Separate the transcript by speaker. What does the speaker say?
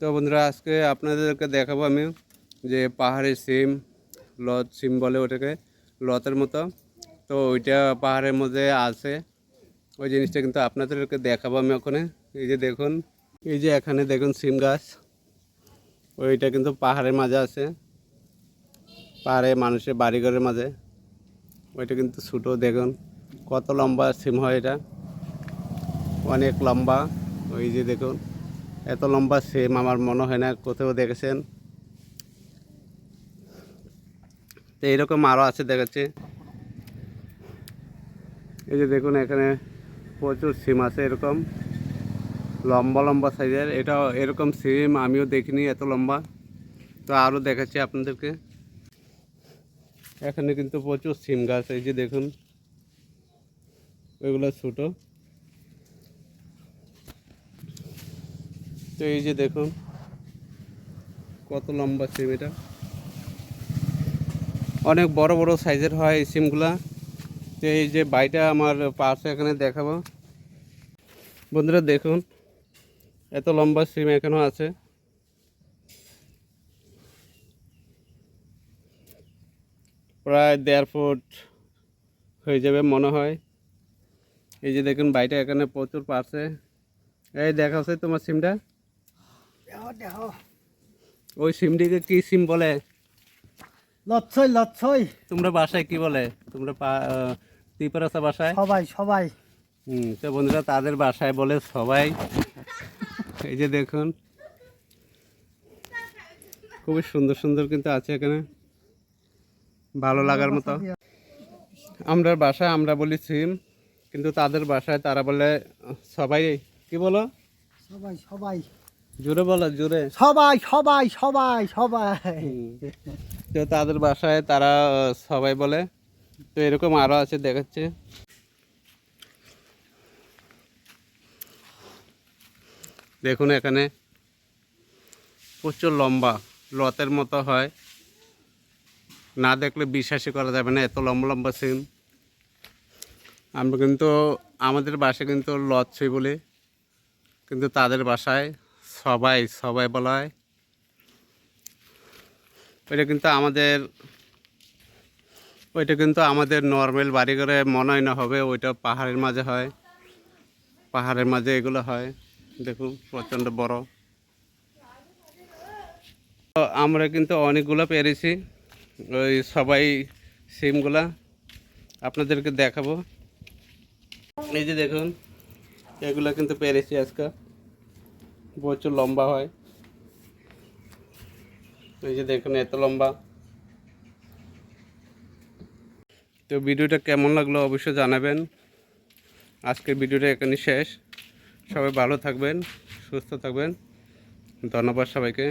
Speaker 1: তো বন্ধুরা, আজকে আপনাদেরকে দেখাবো আমি যে পাহাড়ের সিম, লত সিম বলে ওটাকে, লতের মতো। তো ওইটা পাহাড়ের মধ্যে আছে। ওই জিনিসটা কিন্তু আপনাদেরকে দেখাবো আমি ওখানে। এই যে দেখুন, এই যে এখানে দেখুন সিম গাছ। ওইটা কিন্তু পাহাড়ের মাঝে আছে। পাহাড়ে মানুষের বাড়িঘরের মাঝে। ওইটা কিন্তু ছোটো, দেখুন। কত লম্বা সিম হয় এটা। অনেক লম্বা। ওই যে দেখুন। এত লম্বা সিম আমার মনে হয় না, কোথাও দেখেছেন? তো এইরকম আরও আছে দেখাচ্ছে। এই যে দেখুন, এখানে প্রচুর সিম আছে এরকম। লম্বা লম্বা সাইজের। এটা এরকম সিম, আমিও দেখিনি এত লম্বা। তো আরও দেখাচ্ছি আপনাদেরকে। এখানে কিন্তু প্রচুর সিম গাছ, এই যে দেখুন। ওইগুলো ছোটো। তো এই যে দেখুন, কত লম্বা সিম এটা। অনেক বড় বড় সাইজের হয় এই সিমগুলা তো এই যে বাইটা আমার পাশে এখানে দেখাবো। বন্ধুরা দেখুন, এত লম্বা সিম এখনও আছে। প্রায় দেড় ফুট হয়ে যাবে মনে হয়। এই যে দেখুন, বাইটা এখানে প্রচুর পাশে। এই দেখাচ্ছে তোমার সিমটা
Speaker 2: দেখো দেখো
Speaker 1: ওই সিমটিকে কি সিম বলে?
Speaker 2: লচ্ছই লচ্ছই।
Speaker 1: তোমরা বাসায় কি বলে? তোমরা ত্রিপুরাসা বাসায়?
Speaker 2: সবাই সবাই।
Speaker 1: হুম তো বন্ধুরা তাদের বাসায় বলে সবাই। এই যে দেখুন। খুবই সুন্দর সুন্দর কিন্তু আছে এখানে। ভালো লাগার মতো। আমরা বাসায় আমরা বলি সিম কিন্তু তাদের বাসায় তারা বলে সবাই। কি বলো?
Speaker 2: সবাই সবাই।
Speaker 1: জোরে বলো জোরে।
Speaker 2: সবাই সবাই সবাই সবাই।
Speaker 1: তো তাদের বাসায় তারা সবাই বলে তো এরকম আরও আছে দেখাচ্ছে। দেখুন এখানে প্রচুর লম্বা লতের মতো হয়। না দেখলে বিশ্বাসই করা যাবে না এত লম্বা লম্বা সিম আমরা কিন্তু আমাদের বাসায় কিন্তু লত লচ্ছই বলি কিন্তু তাদের বাসায় সবাই সবাই বলা হয়। ওইটা কিন্তু আমাদের, ওইটা কিন্তু আমাদের নর্মাল বাড়ি করে মনে হয় না হবে, ওইটা পাহাড়ের মাঝে হয়। পাহাড়ের মাঝে এগুলো হয়। দেখুন, প্রচণ্ড বড়। আমরা কিন্তু অনেকগুলো পেরেছি। ওই সবাই সিমগুলা আপনাদেরকে দেখাবো। এই যে দেখুন, এগুলো কিন্তু পেরেছি আজকে। প্রচুর লম্বা হয়। এই যে দেখুন, এত লম্বা। তো ভিডিওটা কেমন লাগল অবশ্যই জানাবেন। আজকের ভিডিওটা এখানে শেষ। সবাই ভালো থাকবেন, সুস্থ থাকবেন। ধন্যবাদ সবাইকে।